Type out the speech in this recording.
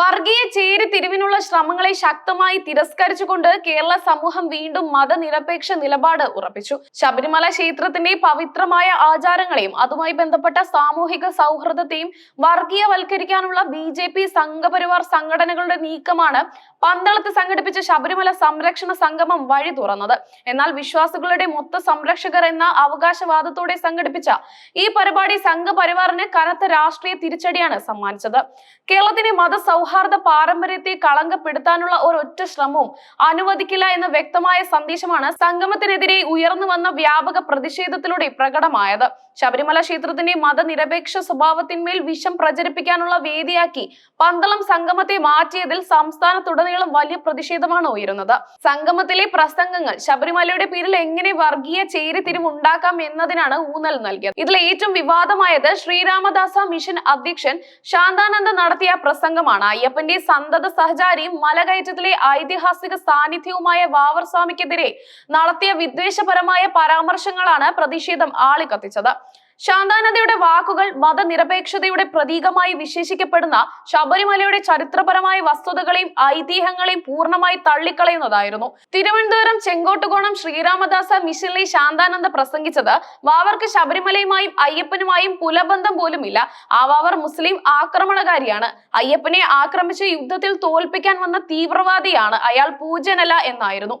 വർഗീയ ചേരിതിരിവിനുള്ള ശ്രമങ്ങളെ ശക്തമായി തിരസ്കരിച്ചുകൊണ്ട് കേരള സമൂഹം വീണ്ടും മതനിരപേക്ഷ നിലപാട് ഉറപ്പിച്ചു. ശബരിമല ക്ഷേത്രത്തിന്റെ പവിത്രമായ ആചാരങ്ങളെയും അതുമായി ബന്ധപ്പെട്ട സാമൂഹിക സൗഹൃദത്തെയും വർഗീയവൽക്കരിക്കാനുള്ള ബി ജെ പി സംഘപരിവാർ സംഘടനകളുടെ നീക്കമാണ് പന്തളത്ത് സംഘടിപ്പിച്ച ശബരിമല സംരക്ഷണ സംഗമം വഴി തുറന്നത്. എന്നാൽ വിശ്വാസികളുടെ മൊത്ത സംരക്ഷകർ എന്ന അവകാശവാദത്തോടെ സംഘടിപ്പിച്ച ഈ പരിപാടി സംഘപരിവാറിന് കനത്ത രാഷ്ട്രീയ തിരിച്ചടിയാണ് സമ്മാനിച്ചത്. കേരളത്തിന്റെ മത സൗഹാർദ്ദ പാരമ്പര്യത്തെ കളങ്കപ്പെടുത്താനുള്ള ഒരൊറ്റ ശ്രമവും അനുവദിക്കില്ല എന്ന വ്യക്തമായ സന്ദേശമാണ് സംഗമത്തിനെതിരെ ഉയർന്നു വന്ന വ്യാപക പ്രതിഷേധത്തിലൂടെ പ്രകടമായത്. ശബരിമല ക്ഷേത്രത്തിന്റെ മതനിരപേക്ഷ സ്വഭാവത്തിന്മേൽ വിഷം പ്രചരിപ്പിക്കാനുള്ള വേദിയാക്കി പന്തളം സംഗമത്തെ മാറ്റിയതിൽ സംസ്ഥാനത്തുടനീളം വലിയ പ്രതിഷേധമാണ് ഉയരുന്നത്. സംഗമത്തിലെ പ്രസംഗങ്ങൾ ശബരിമലയുടെ പേരിൽ എങ്ങനെ വർഗീയ ചേരിതിരിവ് ഉണ്ടാക്കാം എന്നതിനാണ് ഊന്നൽ നൽകിയത്. ഇതിൽ ഏറ്റവും വിവാദമായത് ശ്രീരാമദാസ മിഷൻ അധ്യക്ഷൻ ശാന്താനന്ദ നടത്തിയ പ്രസംഗമാണ്. അയ്യപ്പന്റെ സന്തത സഹചാരിയും മലകയറ്റത്തിലെ ഐതിഹാസിക സാന്നിധ്യവുമായ വാവർ സ്വാമിക്കെതിരെ നടത്തിയ വിദ്വേഷപരമായ പരാമർശങ്ങളാണ് പ്രതിഷേധം ആളിക്കത്തിച്ചത്. ശാന്താനന്ദയുടെ വാക്കുകൾ മതനിരപേക്ഷതയുടെ പ്രതീകമായി വിശേഷിക്കപ്പെടുന്ന ശബരിമലയുടെ ചരിത്രപരമായ വസ്തുതകളെയും ഐതിഹ്യങ്ങളെയും പൂർണമായി തള്ളിക്കളയുന്നതായിരുന്നു. തിരുവനന്തപുരം ചെങ്കോട്ടുകോണം ശ്രീരാമദാസ മിഷനിലെ ശാന്താനന്ദ പ്രസംഗിച്ചത് വാവർക്ക് ശബരിമലയുമായും അയ്യപ്പനുമായും പുലബന്ധം പോലുമില്ല. ആ വാവർ മുസ്ലിം ആക്രമണകാരിയാണ്. അയ്യപ്പനെ ആക്രമിച്ച് യുദ്ധത്തിൽ തോൽപ്പിക്കാൻ വന്ന തീവ്രവാദിയാണ്. അയാൾ പൂജനല്ല എന്നായിരുന്നു.